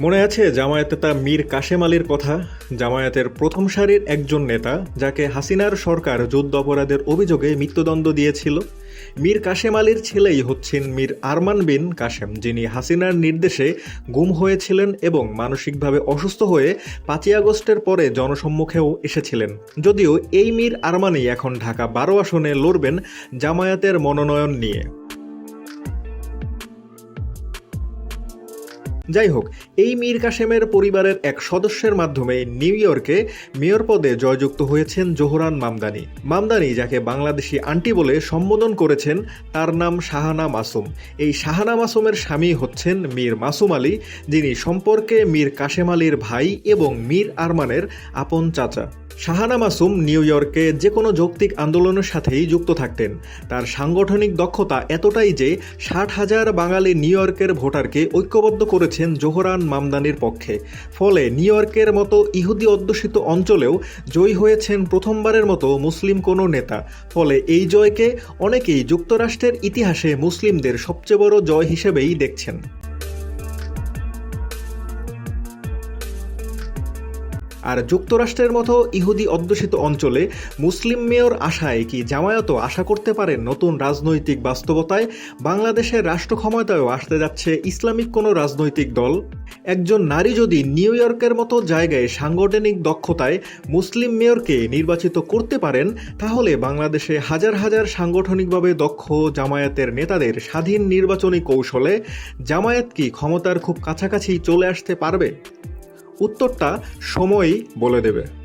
মনে আছে জামায়াতে তা মীর কাশেম আলীর কথা? জামায়াতের প্রথম সারির একজন নেতা, যাকে হাসিনার সরকার যুদ্ধ অপরাধের অভিযোগে মৃত্যুদণ্ড দিয়েছিল, মীর কাশেম আলীর ছেলেই হচ্ছেন মীর আরমান বিন কাশেম, যিনি হাসিনার নির্দেশে গুম হয়েছিলেন এবং মানসিকভাবে অসুস্থ হয়ে পাঁচই আগস্টের পরে জনসম্মুখেও এসেছিলেন। যদিও এই মীর আরমানই এখন ঢাকা বারো আসনে লড়বেন জামায়াতের মনোনয়ন নিয়ে। যাই হোক, এই মীর কাশেমের পরিবারের এক সদস্যের মাধ্যমে নিউ ইয়র্কে মেয়র পদে জয়যুক্ত হয়েছেন জোহরান মামদানি। মামদানি, যাকে বাংলাদেশি আন্টি বলে সম্বোধন করেছেন, তার নাম শাহানা মাসুম। এই শাহানা মাসুমের স্বামী হচ্ছেন মীর মাসুম আলী, যিনি সম্পর্কে মীর কাশেম আলীর ভাই এবং মীর আরমানের আপন চাচা। শাহানা মাসুম নিউ ইয়র্কে যে কোনো যৌক্তিক আন্দোলনের সাথেই যুক্ত থাকতেন। তার সাংগঠনিক দক্ষতা এতটাই যে ষাট হাজার বাঙালি নিউ ইয়র্কের ভোটারকে ঐক্যবদ্ধ করেছেন জোহরান মামদানির পক্ষে। ফলে নিউ ইয়র্কের মতো ইহুদি অধ্যুষিত অঞ্চলেও জয়ী হয়েছেন প্রথমবারের মতো মুসলিম কোনো নেতা। ফলে এই জয়কে অনেকেই যুক্তরাষ্ট্রের ইতিহাসে মুসলিমদের সবচেয়ে বড় জয় হিসেবেই দেখছেন। আর যুক্তরাষ্ট্রের মতো ইহুদি অধ্যুষিত অঞ্চলে মুসলিম মেয়র আশায় কি জামায়াত আশা করতে পারে নতুন রাজনৈতিক বাস্তবতায়? বাংলাদেশের রাষ্ট্র ক্ষমতায়ও আসতে যাচ্ছে ইসলামিক কোনো রাজনৈতিক দল। একজন নারী যদি নিউ ইয়র্কের মতো জায়গায় সাংগঠনিক দক্ষতায় মুসলিম মেয়রকে নির্বাচিত করতে পারেন, তাহলে বাংলাদেশে হাজার হাজার সাংগঠনিকভাবে দক্ষ জামায়াতের নেতাদের স্বাধীন নির্বাচনী কৌশলে জামায়াত কি ক্ষমতার খুব কাছাকাছি চলে আসতে পারবে? উত্তরটা সময়ই বলে দেবে।